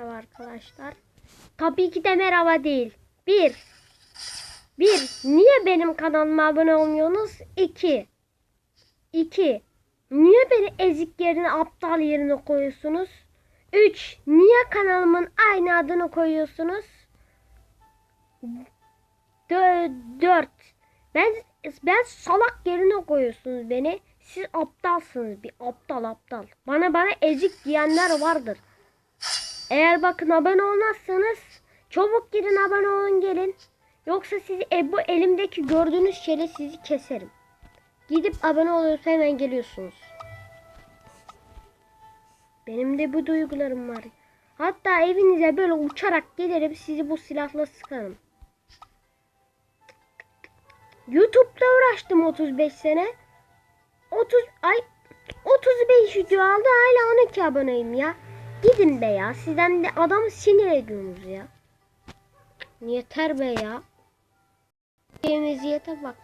Merhaba arkadaşlar. Tabii ki de merhaba değil. Bir. Bir. Niye benim kanalıma abone olmuyorsunuz? İki. İki. Niye beni ezik yerine aptal yerine koyuyorsunuz? Üç. Niye kanalımın aynı adını koyuyorsunuz? Dö- dört. Ben ben salak yerine koyuyorsunuz beni. Siz aptalsınız bir aptal aptal. Bana bana ezik diyenler vardır. Eğer bakın abone olmazsanız çabuk gidin abone olun gelin. Yoksa sizi e, bu elimdeki gördüğünüz şeyle sizi keserim. Gidip abone oluyorsa hemen geliyorsunuz. Benim de bu duygularım var. Hatta evinize böyle uçarak gelirim sizi bu silahla sıkarım. YouTube'da uğraştım 35 sene. 30 ay 35 video aldı hala 12 aboneyim ya. Gidin be ya. Sizden de adamı sinir ediyorsunuz ya. Yeter be ya. Meziyete bak